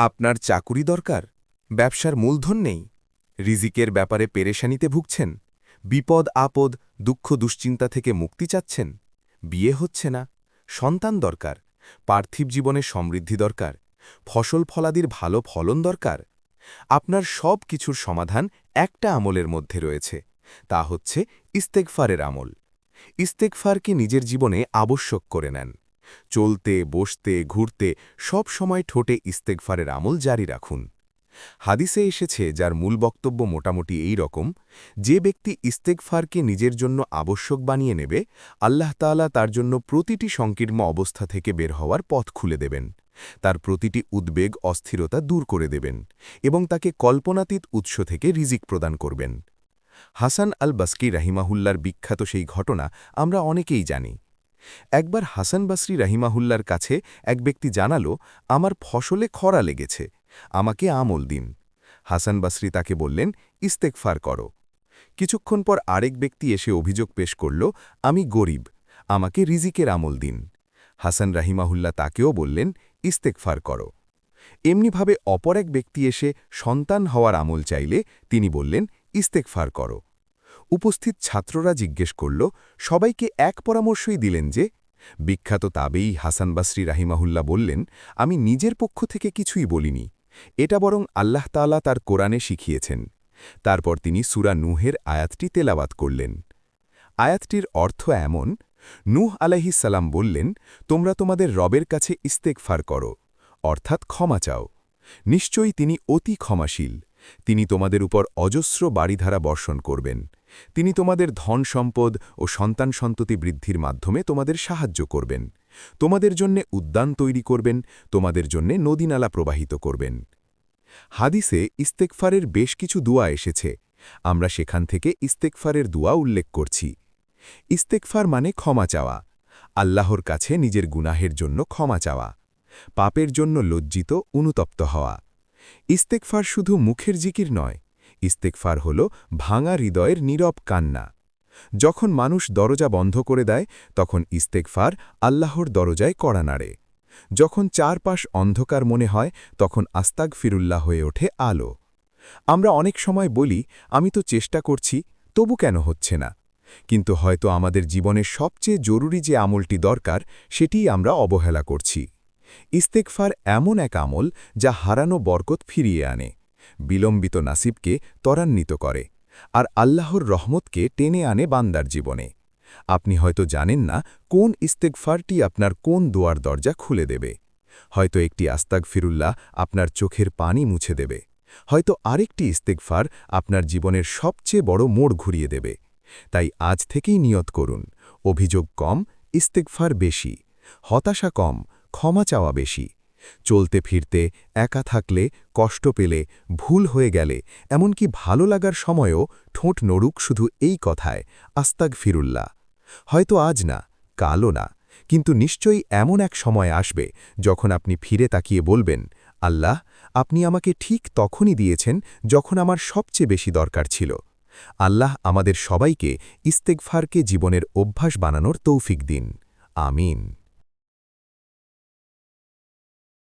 আপনার চাকুরি দরকার? ব্যবসার মূলধন নেই? রিজিকের ব্যাপারে পেরেশানিতে ভুগছেন? বিপদ, আপদ, দুঃখ, দুশ্চিন্তা থেকে মুক্তি চাচ্ছেন? বিয়ে হচ্ছে না? সন্তান দরকার। পার্থিব জীবনে সমৃদ্ধি দরকার। ফসল ফলাদির ভালো ফলন দরকার। আপনার সব কিছুর সমাধান একটা আমলের মধ্যে রয়েছে। তা হচ্ছে ইস্তেকফারের আমল। ইস্তেকফারকে নিজের জীবনে আবশ্যক করে নেন। চলতে, বসতে, ঘুরতে, সব সময় ঠোঁটে ইস্তেকফারের আমল জারি রাখুন। হাদিসে এসেছে, যার মূল বক্তব্য মোটামুটি এই রকম, যে ব্যক্তি ইস্তেকফারকে নিজের জন্য আবশ্যক বানিয়ে নেবে, আল্লাহ তাআলা তার জন্য প্রতিটি সংকীর্ণ অবস্থা থেকে বের হওয়ার পথ খুলে দেবেন। তার প্রতিটি উদ্বেগ, অস্থিরতা দূর করে দেবেন এবং তাকে কল্পনাতীত উৎস থেকে রিজিক প্রদান করবেন। হাসান আল বাস্কি রাহিমাহুল্লার বিখ্যাত সেই ঘটনা আমরা অনেকেই জানি। একবার হাসান বাসরি রাহিমাহুল্লার কাছে এক ব্যক্তি জানালো, আমার ফসলে খরা লেগেছে, আমাকে আমল দিন। হাসান বাসরি তাকে বললেন ইস্তেকফার করো। কিছুক্ষণ পর আরেক ব্যক্তি এসে অভিযোগ পেশ করল, আমি গরিব, আমাকে রিজিকের আমল দিন। হাসান রাহিমাহুল্লা তাকেও বললেন ইস্তেকফার করো। এমনিভাবে অপর এক ব্যক্তি এসে সন্তান হওয়ার আমল চাইলে তিনি বললেন ইস্তেকফার করো। উপস্থিত ছাত্ররা জিজ্ঞেস করল, সবাইকে এক পরামর্শই দিলেন যে, বিখ্যাত তাবেই হাসান বাসরি রাহিমাহুল্লা বললেন, আমি নিজের পক্ষ থেকে কিছুই বলিনি, এটা বরং আল্লাহ তাআলা তার কোরআনে শিখিয়েছেন। তারপর তিনি সুরা নুহের আয়াতটি তেলাওয়াত করলেন। আয়াতটির অর্থ এমন, নূহ সালাম বললেন, তোমরা তোমাদের রবের কাছে ইস্তেকফার করো, অর্থাৎ ক্ষমা চাও। নিশ্চয়ই তিনি অতি ক্ষমাশীল, তিনি তোমাদের উপর অজস্র বাড়িধারা বর্ষণ করবেন। তিনি তোমাদের ধন সম্পদ ও সন্তান সন্ততি বৃদ্ধির মাধ্যমে তোমাদের সাহায্য করবেন। তোমাদের জন্যে উদ্যান তৈরি করবেন, তোমাদের জন্যে নদীনালা প্রবাহিত করবেন। হাদিসে ইস্তেকফারের বেশ কিছু দুয়া এসেছে। আমরা সেখান থেকে ইস্তেকফারের দুয়া উল্লেখ করছি। ইস্তেকফার মানে ক্ষমা চাওয়া, আল্লাহর কাছে নিজের গুনাহের জন্য ক্ষমা চাওয়া, পাপের জন্য লজ্জিত, অনুতপ্ত হওয়া। ইস্তেকফার শুধু মুখের জিকির নয় ইস্তেকফার হল ভাঙা হৃদয়ের নীরব কান্না। যখন মানুষ দরজা বন্ধ করে দেয়, তখন ইস্তেকফার আল্লাহর দরজায় কড়া নাড়ে। যখন চারপাশ অন্ধকার মনে হয়, তখন আস্তাক ফিরুল্লাহ হয়ে ওঠে আলো। আমরা অনেক সময় বলি, আমি তো চেষ্টা করছি, তবু কেন হচ্ছে না? কিন্তু হয়তো আমাদের জীবনের সবচেয়ে জরুরি যে আমলটি দরকার, সেটিই আমরা অবহেলা করছি। ইস্তেকফার এমন এক আমল যা হারানো বরকত ফিরিয়ে আনে। বিলম্বিত নাসিবকে ত্বরান্বিত করে আর আল্লাহর রহমতকে টেনে আনে বান্দার জীবনে। আপনি হয়তো জানেন না কোন ইস্তেকফারটি আপনার কোন দোয়ার দরজা খুলে দেবে। হয়তো একটি আস্তাক ফিরুল্লাহ আপনার চোখের পানি মুছে দেবে। হয়তো আরেকটি ইস্তেকফার আপনার জীবনের সবচেয়ে বড় মোড় ঘুরিয়ে দেবে। তাই আজ থেকেই নিয়ত করুন, অভিযোগ কম ইস্তেকফার বেশি, হতাশা কম, ক্ষমা চাওয়া বেশি চলতে ফিরতে, একা থাকলে, কষ্ট পেলে, ভুল হয়ে গেলে, এমনকি ভালো লাগার সময়ও ঠোঁট নড়ুক শুধু এই কথায় আস্তাক ফিরুল্লাহ। হয়তো আজ না, কালও না, কিন্তু নিশ্চয়ই এমন এক সময় আসবে যখন আপনি ফিরে তাকিয়ে বলবেন, আল্লাহ, আপনি আমাকে ঠিক তখনই দিয়েছেন যখন আমার সবচেয়ে বেশি দরকার ছিল। আল্লাহ আমাদের সবাইকে ইস্তেকফারকে জীবনের অভ্যাস বানানোর তৌফিক দিন। আমিন।